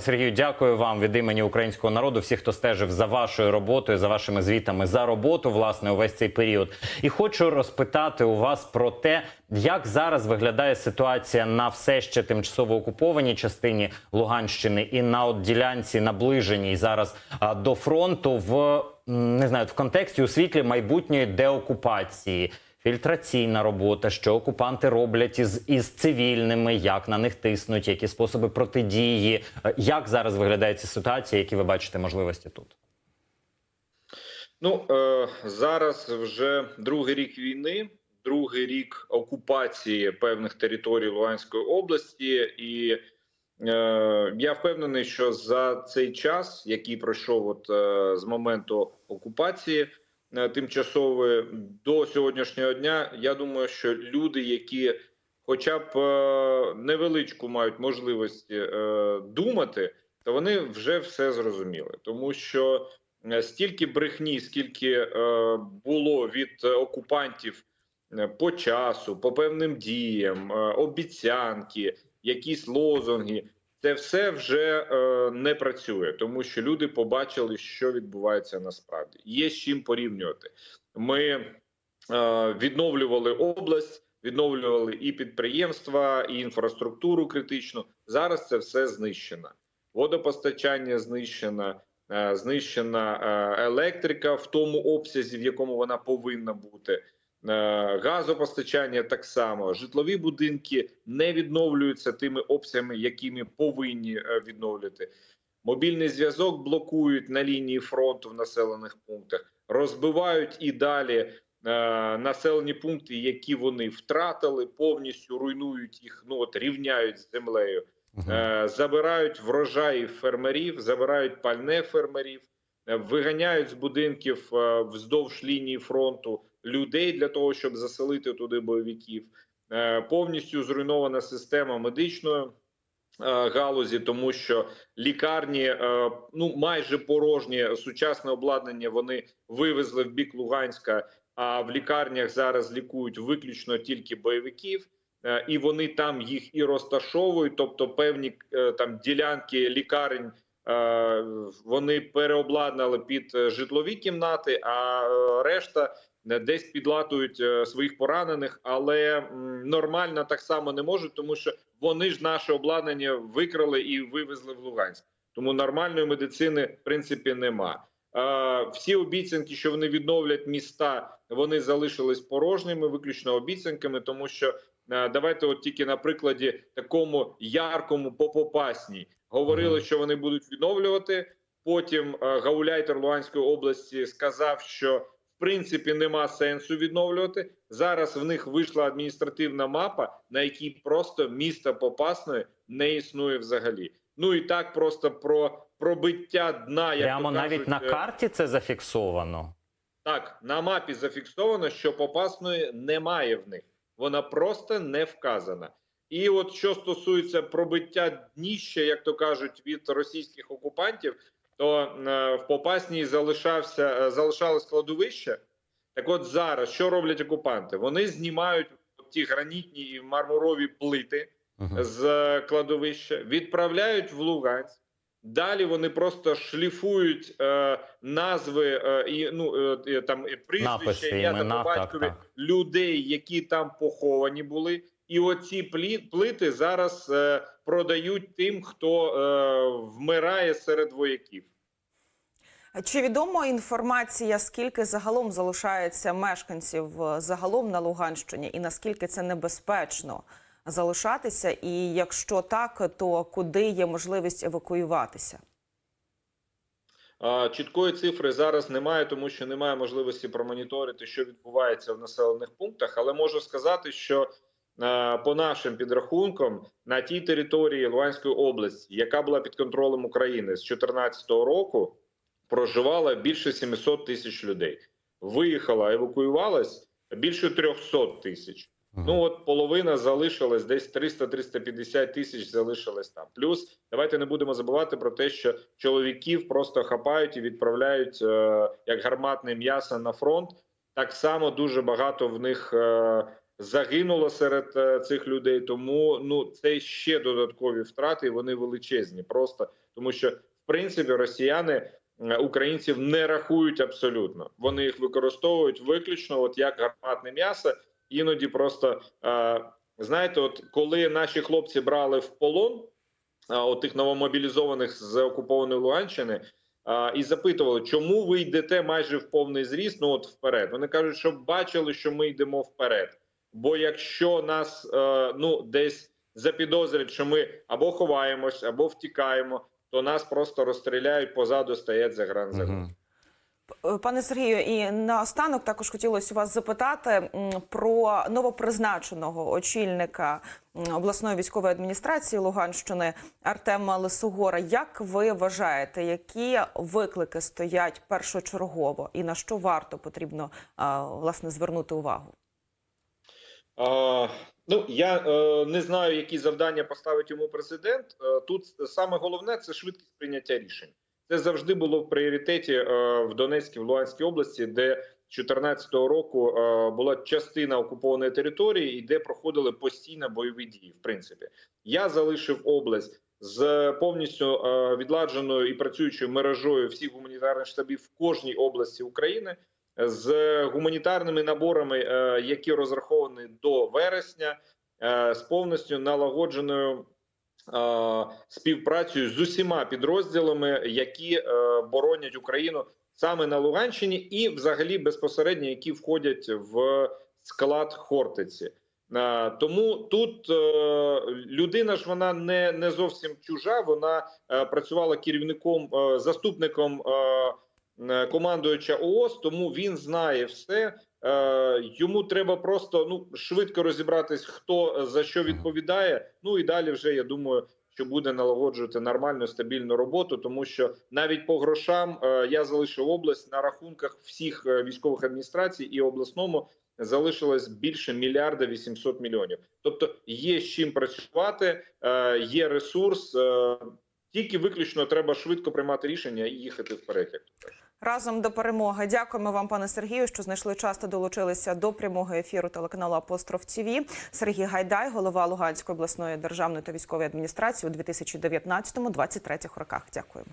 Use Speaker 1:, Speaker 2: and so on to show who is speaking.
Speaker 1: Сергію, дякую вам від імені українського народу, всіх, хто стежив за вашою роботою, за вашими звітами за роботу, власне, увесь цей період. І хочу розпитати у вас про те, як зараз виглядає ситуація на все ще тимчасово окупованій частині Луганщини і на от ділянці наближеній зараз а, до фронту в не знаю в контексті у світлі майбутньої деокупації. Фільтраційна робота, що окупанти роблять із, із цивільними, як на них тиснуть, які способи протидії. Е, Як зараз виглядає ця ситуація, які ви бачите можливості тут?
Speaker 2: Ну е, зараз вже другий рік війни, другий рік окупації певних територій Луганської області, і е, я впевнений, що за цей час, який пройшов от е, з моменту окупації е, тимчасової до сьогоднішнього дня, я думаю, що люди, які хоча б е, невеличку мають можливість е, думати, то вони вже все зрозуміли, тому що стільки брехні, скільки було від окупантів по часу, по певним діям, обіцянки, якісь лозунги. Це все вже е, не працює, тому що люди побачили, що відбувається насправді. Є з чим порівнювати. Ми е, відновлювали область, відновлювали і підприємства, і інфраструктуру критичну. Зараз це все знищено. Водопостачання знищено, е, знищена е, електрика в тому обсязі, в якому вона повинна бути. Е, Газопостачання так само, житлові будинки не відновлюються тими обсягами, якими повинні е, відновлювати. Мобільний зв'язок блокують на лінії фронту в населених пунктах, розбивають і далі е, населені пункти, які вони втратили, повністю руйнують їх. Ну от рівняють з землею. Забирають врожаї фермерів, забирають пальне фермерів, виганяють з будинків вздовж лінії фронту людей для того, щоб заселити туди бойовиків. Е, Повністю зруйнована система медичної е, галузі, тому що лікарні е, ну майже порожні сучасне обладнання вони вивезли в бік Луганська. А в лікарнях зараз лікують виключно тільки бойовиків. І вони там їх і розташовують, тобто певні там ділянки лікарень вони переобладнали під е, житлові кімнати, а е, решта е, десь підлатують е, своїх поранених, але нормально так само не можуть, тому що вони ж наше обладнання викрали і вивезли в Луганськ. Тому нормальної медицини в принципі нема. Е, Всі обіцянки, що вони відновлять міста, вони залишились порожніми, виключно обіцянками, тому що Е, Давайте, от тільки на прикладі такому яркому по Попасній говорили, що вони будуть відновлювати. Потім е, гауляйтер Луганської області сказав, що в принципі нема сенсу відновлювати. Зараз в них вийшла адміністративна мапа, на якій просто місто Попасної не існує взагалі. Ну і так просто про пробиття дна, як
Speaker 1: Прямо
Speaker 2: то
Speaker 1: навіть на
Speaker 2: е,
Speaker 1: карті це зафіксовано.
Speaker 2: так, на мапі зафіксовано, що Попасної немає в них. Вона просто не вказана. І от що стосується пробиття дніща, як то кажуть, від російських окупантів, то е, в Попасній залишався е, залишалось складовище. Так, от зараз що роблять окупанти? Вони знімають ті гранітні і мармурові плити
Speaker 1: Мгм.
Speaker 2: з е, кладовища, відправляють в Луганськ. Далі вони просто шліфують е, назви е, і ну е, е, там прізвища
Speaker 1: Написи, імена,
Speaker 2: по батькові
Speaker 1: так.
Speaker 2: людей, які там поховані були. І оці плі- плити зараз е, продають тим, хто е, вмирає серед вояків.
Speaker 3: Чи відомо інформація, скільки загалом залишається мешканців е, загалом на Луганщині, і наскільки це небезпечно залишатися? І якщо так, то куди є можливість евакуюватися?
Speaker 2: Чіткої цифри зараз немає, тому що немає можливості промоніторити, що відбувається в населених пунктах. Але можу сказати, що по нашим підрахункам на тій території Луганської області, яка була під контролем України з 2014 року, проживало більше 700 тисяч людей. Виїхала, евакуювалась більше 300 тисяч. Ну от половина залишилась, десь 300-350 тисяч залишилось там. Плюс давайте не будемо забувати про те, що чоловіків просто хапають і відправляють е, як гарматне м'ясо на фронт. Так само дуже багато в них е, загинуло серед е, цих людей. Тому ну це ще додаткові втрати. і Вони величезні, просто тому що в принципі росіяни е, українців не рахують абсолютно. Вони їх використовують виключно, от як гарматне м'ясо. Іноді просто знаєте, от коли наші хлопці брали в полон от тих новомобілізованих з окупованої Луганщини. І запитували, чому ви йдете майже в повний зріст, ну от вперед. Вони кажуть, щоб бачили, що ми йдемо вперед. Бо якщо нас е, ну десь запідозрять, що ми або ховаємось, або втікаємо, то нас просто розстріляють позаду, стоять за гранзагон.
Speaker 3: Е, Пане Сергію, і наостанок також хотілося вас запитати про новопризначеного очільника обласної військової адміністрації Луганщини Артема Лисогора. Як ви вважаєте, які виклики стоять першочергово, і на що варто потрібно власне звернути увагу?
Speaker 2: А, ну я е, не знаю, які завдання поставить йому президент. Е, тут саме головне це швидкість прийняття рішень. Це завжди було в пріоритеті е, в Донецькій, в Луганській області, де 2014 року е, була частина окупованої території, і де проходили постійно бойові дії. В принципі, я залишив область з повністю е, відладженою і працюючою мережою всіх гуманітарних штабів в кожній області України з гуманітарними наборами, які розраховані до вересня, з повністю налагодженою співпрацею з усіма підрозділами, які е, боронять Україну саме на Луганщині, і взагалі безпосередньо які входять в склад Хортиці. Е, Тому тут е, людина ж вона не, не зовсім чужа. Вона е, працювала керівником, е, заступником е, е, командуюча ООС, тому він знає все. Е, Йому треба просто ну швидко розібратись, хто е, за що відповідає. Ну і далі вже я думаю, що буде налагоджувати нормальну стабільну роботу, тому що навіть по грошам е, я залишив область на рахунках всіх військових адміністрацій і обласному залишилось більше мільярда 800 мільйонів. Тобто є з чим працювати, є ресурс. Тільки виключно треба швидко приймати рішення і їхати вперед. як то кажуть.
Speaker 3: Разом до перемоги. Дякуємо вам, пане Сергію, що знайшли час та долучилися до прямого ефіру телеканалу Апостроф ТІВІ. Сергій Гайдай, голова Луганської обласної державної та військової адміністрації у 2019-2023 роках. Дякуємо.